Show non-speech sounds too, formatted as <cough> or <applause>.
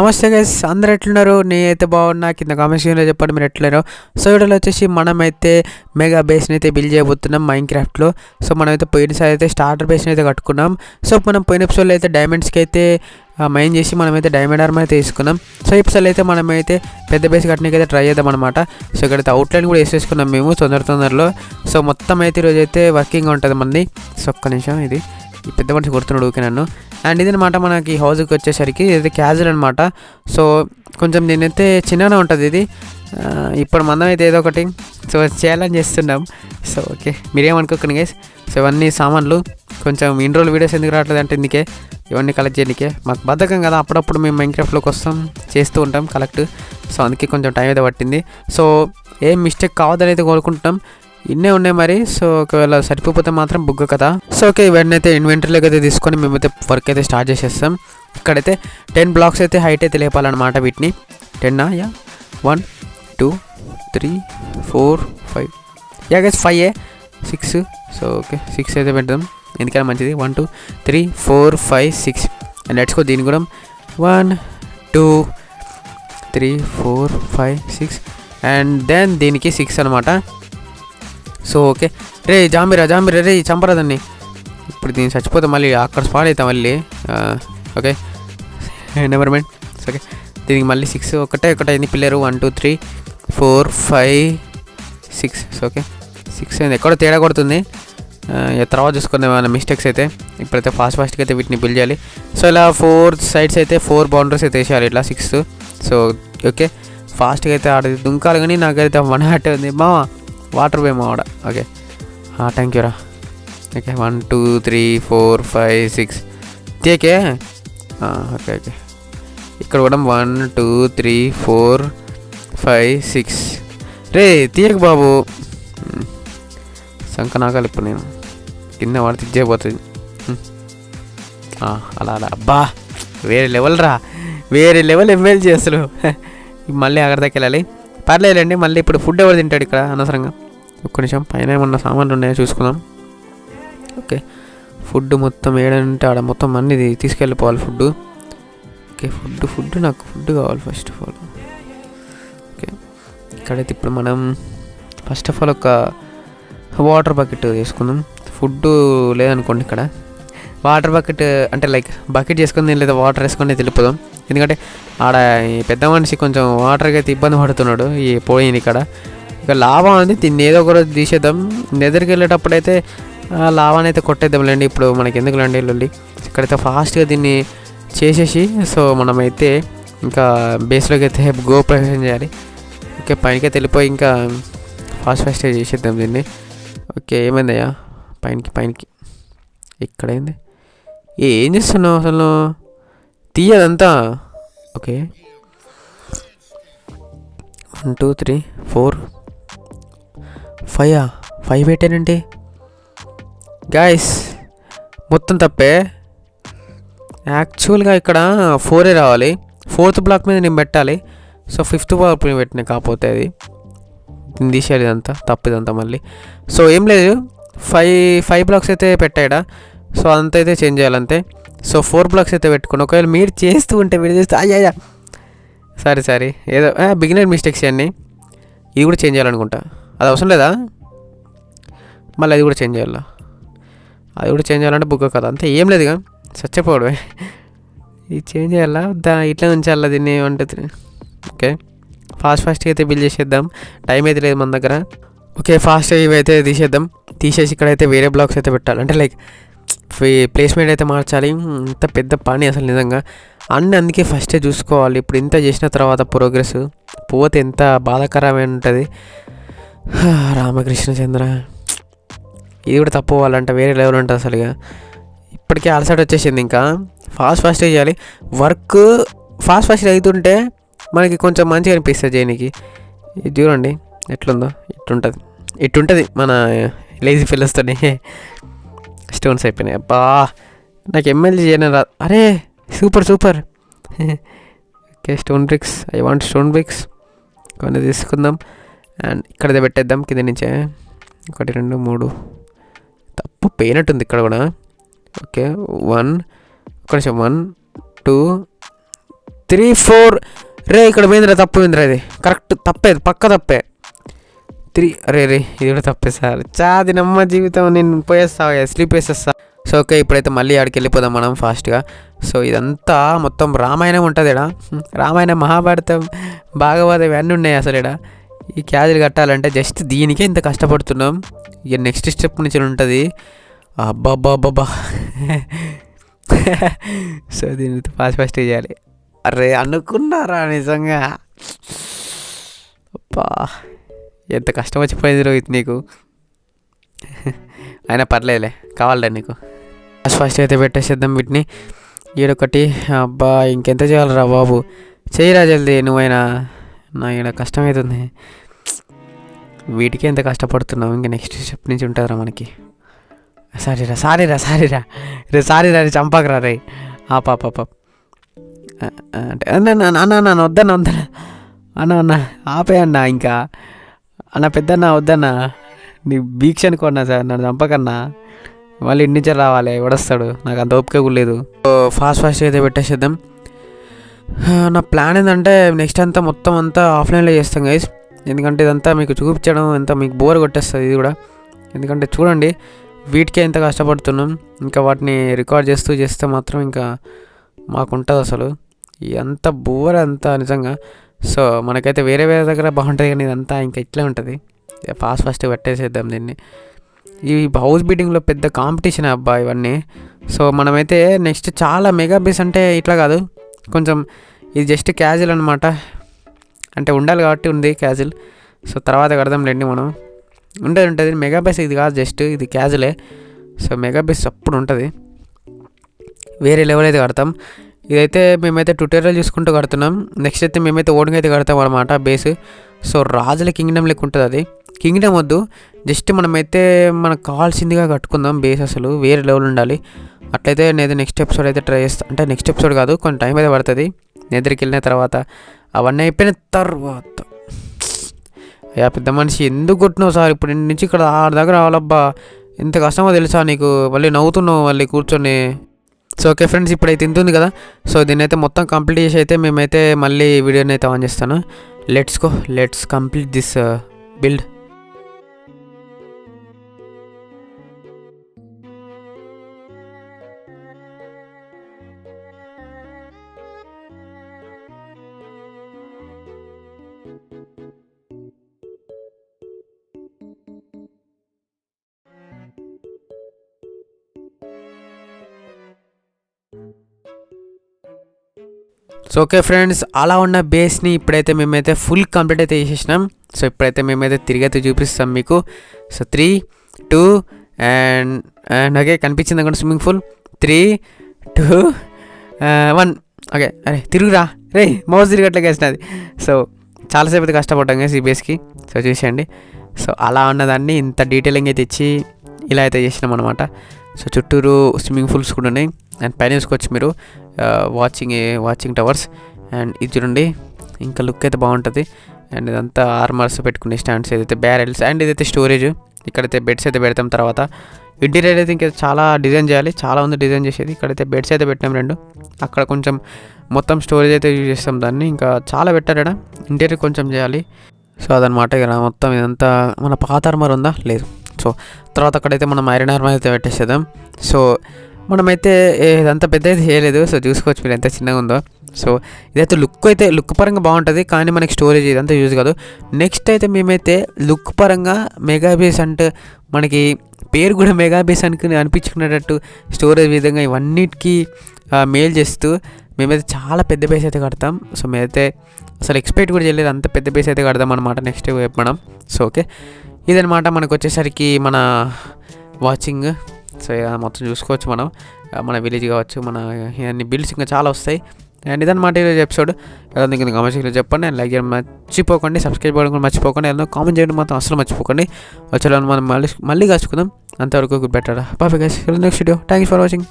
నమస్తే గైస్ అందరు ఎట్లున్నారు? నేనైతే బాగున్నా. కింద కామెంట్ స్క్రీన్లో చెప్పండి మీరు ఎట్లున్నారో? సో వీడియోలో వచ్చేసి మనమైతే మెగా బేస్ని అయితే బిల్డ్ చేయబోతున్నాం మైన్ క్రాఫ్ట్లో సో మనమైతే పోయినసారి అయితే స్టార్టర్ బేస్ని అయితే కట్టుకున్నాం. సో మనం పోయిన ఎపిసోడ్లో అయితే డైమండ్స్కి అయితే మైన్ చేసి మనమైతే డైమండ్ ఆర్మ్ అయితే తీసుకున్నాం. సో ఎపిసోడ్ అయితే మనమైతే పెద్ద బేస్ కట్టడానికి అయితే ట్రై చేద్దాం అనమాట సో ఇక్కడైతే అవుట్లైన్ కూడా వేసేసుకున్నాం మేము తొందర తొందరలో. సో మొత్తం అయితే ఈరోజు అయితే వర్కింగ్ ఉంటుంది మంది. సో ఒక్క నిమిషం ఇది. ఈ పెద్ద మనిషి కొడుతున్నాడు ఊకే నన్ను. అండ్ ఇది మనకి హౌస్కి వచ్చేసరికి ఇది క్యాజువల్ అనమాట సో కొంచెం నేనైతే చిన్నగా ఉంటుంది ఇది. ఇప్పుడు మనం అయితే ఏదో ఒకటి సో ఛాలెంజ్ చేస్తున్నాం. So okay. మీరేమనుకోకండి గైస్ సో ఇవన్నీ సామాన్లు. కొంచెం ఇన్ని రోజులు వీడియోస్ ఎందుకు రావట్లేదు అంటే ఇందుకే. ఇవన్నీ కలెక్ట్ చేయడానికే. మాకు బద్ధకం కదా అప్పుడప్పుడు మేము మైన్క్రాఫ్ట్లోకి వస్తాం చేస్తూ ఉంటాం కలెక్ట్ సో అందుకే కొంచెం టైం అయితే పట్టింది. సో ఏం మిస్టేక్ కావద్దని అయితే కోరుకుంటున్నాం. ఇన్నే ఉన్నాయి మరి. సో ఒకవేళ సరిపోతే మాత్రం బుగ్గ కదా. సో ఓకే ఇవన్నీ అయితే ఇన్వెంటరీలోకి అయితే తీసుకొని మేమైతే వర్క్ అయితే స్టార్ట్ చేసేస్తాం. ఇక్కడైతే టెన్ బ్లాక్స్ అయితే హైట్ అయితే లేపాలన్నమాట వీటిని. టెన్నా ya one two three four five ya guys five ఏ? సిక్స్ సో ఓకే సిక్స్ అయితే పెడదాం. ఎందుకైనా మంచిది. One two three four five six and let's దీని కూడా one two three four five six and then దీనికి సిక్స్ అనమాట సో ఓకే రే జాంబిరా జాంబిరా రే చంపరా ఇప్పుడు దీన్ని చచ్చిపోతే మళ్ళీ అక్కడ స్పాట్ అవుతాం మళ్ళీ. ఓకే. నెవర్ మైండ్ ఓకే దీనికి మళ్ళీ సిక్స్ ఒకటే ఒకటే అయింది pillar one two three four five six okay six అయింది. ఎక్కడో తేడా కొడుతుంది. తర్వాత చూసుకుందాం ఏమైనా మిస్టేక్స్ అయితే. ఇప్పుడైతే ఫాస్ట్ ఫాస్ట్గా అయితే వీటిని బిల్డ్ చేయాలి. సో ఇలా ఫోర్ సైడ్స్ అయితే ఫోర్ బౌండరీస్ అయితే వేసేయాలి ఇట్లా సిక్స్ సో ఓకే ఫాస్ట్గా అయితే ఆడ దుంకాలి కానీ నాకైతే వన్ హార్ట్ ఉంది. మా వాటర్ వేమో ఆడ ఓకే థ్యాంక్ యూ రా. Okay one two three four five six టేకే okay okay ఇక్కడ కూడా one two three four five six రే తీయక బాబు. Hmm. మ్. ఇప్పుడు నేను కింద వాడు ఇచ్చేపోతుంది hmm. అలా అలా. అబ్బా వేరే లెవెల్ రా. వేరే లెవెల్ ఎంఎల్ అసలు. <laughs> మళ్ళీ అక్కడ దాకా వెళ్ళాలి. పర్లేదండి మళ్ళీ ఇప్పుడు ఫుడ్ ఎవరు తింటాడు ఇక్కడ అనవసరంగా? ఒక్క నిమిషం పైన ఏమన్నా సామాన్లు ఉన్నాయో చూసుకుందాం. ఓకే. ఫుడ్ మొత్తం ఏడంటే ఆడ మొత్తం అన్ని తీసుకెళ్ళిపోవాలి ఫుడ్ ఓకే ఫుడ్ ఫుడ్ నాకు ఫుడ్ కావాలి ఫస్ట్ ఆఫ్ ఆల్. ఓకే. ఇక్కడైతే ఇప్పుడు మనం ఫస్ట్ ఆఫ్ ఆల్ ఒక వాటర్ బకెట్ తీసుకుందాం ఫుడ్ లేదనుకోండి ఇక్కడ. వాటర్ బకెట్ అంటే లైక్ బకెట్ చేసుకుని లేదా వాటర్ వేసుకొని వెళ్ళిపోదాం ఎందుకంటే ఆడ ఈ పెద్ద మనిషి కొంచెం వాటర్కి అయితే ఇబ్బంది పడుతున్నాడు ఈ పోయింది ఇక్కడ. ఇక లాభం ఉంది దీన్ని ఏదో ఒక రోజు తీసేద్దాం. నిద్రకి వెళ్ళేటప్పుడు అయితే లావాని అయితే కొట్టేద్దాంలేండి. ఇప్పుడు మనకి ఎందుకు లేండి లొల్లి? ఇక్కడైతే ఫాస్ట్గా దీన్ని చేసేసి సో మనమైతే ఇంకా బేస్లోకి అయితే గో ప్రవేశం చేయాలి. ఓకే పైనకి వెళ్ళిపోయి ఇంకా ఫాస్ట్ ఫాస్ట్గా చేసేద్దాం దీన్ని. ఓకే ఏమైందయ్యా? పైనకి పైనకి. ఇక్కడైంది ఏం చేస్తున్నావు అసలు? తీయదంతా. Okay. One two three four. Five five పెట్టానండి గాయస్ మొత్తం తప్పే. యాక్చువల్గా ఇక్కడ ఫోరే రావాలి. ఫోర్త్ బ్లాక్ మీద నేను పెట్టాలి. సో ఫిఫ్త్ బ్లాక్ మీద పెట్టిన కాకపోతే అది. నేను తీసేయాలి ఇదంతా. తప్పిదంతా మళ్ళీ. సో ఏం లేదు. ఫైవ్ ఫైవ్ బ్లాక్స్ అయితే పెట్టాడా సో అంత అయితే చేంజ్ చేయాలంతే సో ఫోర్ బ్లాక్స్ అయితే పెట్టుకుని ఒకవేళ మీరు చేస్తూ ఉంటే మీరు చేస్తే అయ్యా సరే సరే ఏదో బిగినర్ మిస్టేక్స్ అన్నీ ఇది కూడా చేంజ్ చేయాలనుకుంటా. అది అవసరం లేదా? మళ్ళీ అది కూడా చేంజ్ చేయాలా? అది కూడా చేంజ్ చేయాలంటే బుక్ కదా. అంతే ఏం లేదు ఇక. చచ్చిపోవడమే. ఇది చేంజ్ చేయాలా? దా ఇట్లా ఉంచాలా దీన్ని ఏమంటుంది ఓకే. ఫాస్ట్ ఫాస్ట్గా అయితే బిల్ చేసేద్దాం. టైం అయితే లేదు మన దగ్గర. ఓకే ఫాస్ట్గా ఇవైతే తీసేద్దాం. తీసేసి ఇక్కడైతే వేరే బ్లాక్స్ అయితే పెట్టాలి. అంటే లైక్ ప్లేస్మెంట్ అయితే మార్చాలి. ఇంత పెద్ద పని అసలు నిజంగా. అన్నీ అందుకే ఫస్టే చూసుకోవాలి. ఇప్పుడు ఇంత చేసిన తర్వాత ప్రోగ్రెస్ పోతే ఎంత బాధాకరమైన ఉంటుంది రామకృష్ణ చంద్ర ఇది కూడా తప్పు వాళ్ళంట వేరే లెవెల్ ఉంటుంది అసలు ఇక ఇప్పటికే అలసట వచ్చేసింది ఇంకా. ఫాస్ట్ ఫాస్ట్గా చేయాలి. వర్క్ ఫాస్ట్ ఫాస్ట్గా అవుతుంటే మనకి కొంచెం మంచిగా అనిపిస్తుంది చేయనికి. ఇది చూడండి ఎట్లుందో ఇట్టుంటుంది. ఇట్టుంటుంది మన లేజీ ఫిల్లర్స్తోని స్టోన్స్ అయిపోయినాయి. అబ్బా నాకు ఎమ్మెల్యే చేయను రా అరే super super okay stone bricks I want stone bricks కొన్ని తీసుకుందాం. అండ్ ఇక్కడదే పెట్టేద్దాం కింద నుంచే. ఒకటి రెండు మూడు. తప్పు పోయినట్టుంది ఇక్కడ కూడా. ఓకే వన్ ఒక వన్ టూ త్రీ ఫోర్ రే ఇక్కడ పోయిందిరా తప్పు పోయిందిరా ఇది. కరెక్ట్ తప్పే పక్క తప్పే. త్రీ రే రే ఇది కూడా తప్పే సార్. చాది నమ్మ జీవితం నేను పోయేస్తా స్లీప్ వేసేస్తా. సో ఓకే ఇప్పుడైతే మళ్ళీ ఆడికి వెళ్ళిపోదాం మనం ఫాస్ట్గా సో ఇదంతా మొత్తం రామాయణం ఉంటుంది ఇడా రామాయణం మహాభారతం భాగవతం ఇవన్నీ ఉన్నాయి అసలు ఇడా ఈ క్యాజులు కట్టాలంటే జస్ట్ దీనికే ఇంత కష్టపడుతున్నాం. ఇక నెక్స్ట్ స్టెప్ నుంచి ఉంటుంది. అబ్బాబ్బాబ్బా సో దీన్ని ఫాస్ట్ ఫాస్ట్ చేయాలి. అరే అనుకున్నారా నిజంగా? అబ్బా ఎంత కష్టం వచ్చిపోయింది రోహిత్ నీకు. అయినా పర్లేదులే కావాలే నీకు. ఫస్ట్ ఫస్ట్ అయితే పెట్టేసేద్దాం వీటిని. ఈడొకటి అబ్బా ఇంకెంత చేయాలరా బాబు? చేయరా జల్దీ నువ్వైనా. నా ఈడ కష్టమవుతుంది వీటికి ఎంత కష్టపడుతున్నావు. ఇంకా నెక్స్ట్ స్టెప్ నుంచి ఉంటుందిరా మనకి. సారీరా సారీరా సారీరా. రే సారీరా రే చంపాకరా రే. ఆ పాప పాప అంటే అన్న అన్న అన్న వద్దన్న వద్దన్న. అన్న అన్న ఆపే అన్న ఇంకా. అన్న పెద్దన్న వద్దన్న. నీ భీక్ష అనుకోన్నా సార్ నన్ను చంపకన్నా. మళ్ళీ ఇంటి నుంచి రావాలి ఎవడొస్తాడు? నాకు అంత ఓపిక కూడా లేదు. ఫాస్ట్ ఫాస్ట్ అయితే పెట్టేసేద్దాం. నా ప్లాన్ ఏంటంటే నెక్స్ట్ అంతా మొత్తం అంతా ఆఫ్లైన్లో చేస్తాం గైస్ ఎందుకంటే ఇదంతా మీకు చూపించడం ఎంత మీకు బోర్ కొట్టేస్తుంది ఇది కూడా. ఎందుకంటే చూడండి వీటికే ఎంత కష్టపడుతున్నాం. ఇంకా వాటిని రికార్డ్ చేస్తూ చేస్తే మాత్రం ఇంకా మాకు ఉంటుంది అసలు. ఈ అంత బోర్ అంతా నిజంగా. సో మనకైతే వేరే వేరే దగ్గర బాగుంటుంది కానీ ఇదంతా ఇంకా ఇట్లే ఉంటుంది. ఫాస్ట్ ఫాస్ట్ పెట్టేసేద్దాం దీన్ని. ఈ హౌస్ బీటింగ్లో పెద్ద కాంపిటీషన్ అబ్బా ఇవన్నీ. సో మనమైతే నెక్స్ట్ చాలా మెగా బేస్ అంటే ఇట్లా కాదు. కొంచెం ఇది జస్ట్ క్యాజువల్ అనమాట అంటే ఉండాలి కాబట్టి ఉంది క్యాజువల్ సో తర్వాత కడదాంలేండి మనం. ఉంటుంది ఉంటుంది. మెగా బేస్ ఇది కాదు జస్ట్ ఇది క్యాజువలే సో మెగా బేస్ అప్పుడు ఉంటుంది. వేరే లెవెల్ అయితే కడతాం. ఇదైతే మేమైతే ట్యూటోరియల్ చూసుకుంటూ కడుతున్నాం. నెక్స్ట్ అయితే మేమైతే ఓడింగ్ అయితే కడతాం అనమాట బేస్ సో రాజుల కింగ్డమ్ లెక్క ఉంటుంది అది. కింగ్డమ్ వద్దు. జస్ట్ మనమైతే మనకు కావాల్సిందిగా కట్టుకుందాం బేస్ అసలు. వేరే లెవెల్ ఉండాలి. అట్లయితే నేను నెక్స్ట్ ఎపిసోడ్ అయితే ట్రై చేస్తాను అంటే నెక్స్ట్ ఎపిసోడ్ కాదు కొంచెం టైం అయితే పడుతుంది. నిద్రకి వెళ్ళిన తర్వాత అవన్నీ అయిపోయిన తర్వాత. అయ్యా పెద్ద మనిషి ఎందుకు కొట్టినావు సార్? ఇప్పుడు నుంచి ఇక్కడ ఆడ దగ్గర రావాలబ్బా. ఎంత కష్టమో తెలుసా నీకు? మళ్ళీ నవ్వుతున్నావు మళ్ళీ కూర్చొని. సో ఓకే ఫ్రెండ్స్ ఇప్పుడైతే తింటుంది కదా. సో దీన్ని అయితే మొత్తం కంప్లీట్ చేసి అయితే మేమైతే మళ్ళీ వీడియోని అయితే ఆన్ చేస్తాను. Let's go let's complete this build so okay friends అలా ఉన్న బేస్ని ఇప్పుడైతే మేమైతే ఫుల్ కంప్లీట్ అయితే చేసేసినాం. సో ఇప్పుడైతే మేమైతే తిరిగి అయితే చూపిస్తాం మీకు. So three two and and okay కనిపించింది అనుకోండి swimming pool three two one okay అరే తిరుగురా. రే మౌస్ తిరిగట్లే వేసినది సో చాలాసేపు అయితే కష్టపడ్డాం కదా ఈ బేస్కి సో చూసేయండి. సో అలా ఉన్నదాన్ని ఇంత డీటెయిలింగ్ అయితే ఇచ్చి ఇలా అయితే చేసినాం అనమాట సో చుట్టూరు స్విమ్మింగ్ పూల్స్ కూడా ఉన్నాయి. అండ్ పైన చూసుకోవచ్చు మీరు. వాచింగ్ వాచింగ్ టవర్స్ అండ్ ఇది చూడండి ఇంకా లుక్ అయితే బాగుంటుంది. అండ్ ఇదంతా ఆర్మర్స్ పెట్టుకునే స్టాండ్స్ ఏదైతే బ్యారెల్స్ అండ్ ఇదైతే స్టోరేజ్ ఇక్కడైతే బెడ్స్ అయితే పెడతాం తర్వాత. ఇంటీరియర్ అయితే ఇంకా చాలా డిజైన్ చేయాలి. చాలా ఉంది డిజైన్ చేసేది. ఇక్కడైతే బెడ్స్ అయితే పెట్టాం రెండు. అక్కడ కొంచెం మొత్తం స్టోరేజ్ అయితే యూజ్ చేస్తాం దాన్ని. ఇంకా చాలా పెట్టారు ఇంటీరియర్ కొంచెం చేయాలి. సో అదనమాట ఇక మొత్తం ఇదంతా. మన పాత ఆర్మర్ ఉందా? లేదు. సో తర్వాత అక్కడైతే మనం ఐరన్ ఆర్మర్ అయితే పెట్టేసేద్దాం. సో మనమైతే ఏ- ఇదంతా పెద్ద అయితే చేయలేదు. సో చూసుకోవచ్చు మీరు ఎంత చిన్నగా ఉందో. సో ఇదైతే లుక్ అయితే లుక్ పరంగా బాగుంటుంది కానీ మనకి స్టోరేజ్ ఇదంతా యూజ్ కాదు. నెక్స్ట్ అయితే మేమైతే లుక్ పరంగా మెగాబేస్ అంటే మనకి పేరు కూడా మెగా అని అనుకుని అనిపించుకునేటట్టు స్టోరేజ్ విధంగా ఇవన్నిటికీ మెయిల్ చేస్తూ మేమైతే చాలా పెద్ద బేస్ అయితే కడతాం. సో మేమైతే అసలు ఎక్స్పెక్ట్ కూడా చేయలేదు. అంత పెద్ద బేస్ అయితే కడతాం అనమాట నెక్స్ట్ మనం సో ఓకే. ఇదనమాట మనకు వచ్చేసరికి మన వాచింగ్. మొత్తం చూసుకోవచ్చు మనం. మన విలేజ్ కావచ్చు మన ఇవన్నీ బిల్డ్స్ ఇంకా చాలా వస్తాయి. అండ్ ఇదన్నమాట ఈరోజు ఎపిసోడ్ ఎలా ఉంది కింద చెప్పండి. అండ్ లైక్ చేయడం మర్చిపోకండి. సబ్స్క్రైబ్ చేయడం కూడా మర్చిపోకండి. ఏదైనా కామెంట్ చేయడం మాత్రం అసలు మర్చిపోకండి. వచ్చే మనం మళ్ళీ మళ్ళీ కలుసుకుందాం. అంతవరకు గుడ్ బెటర్ పాప guys next video thank you for watching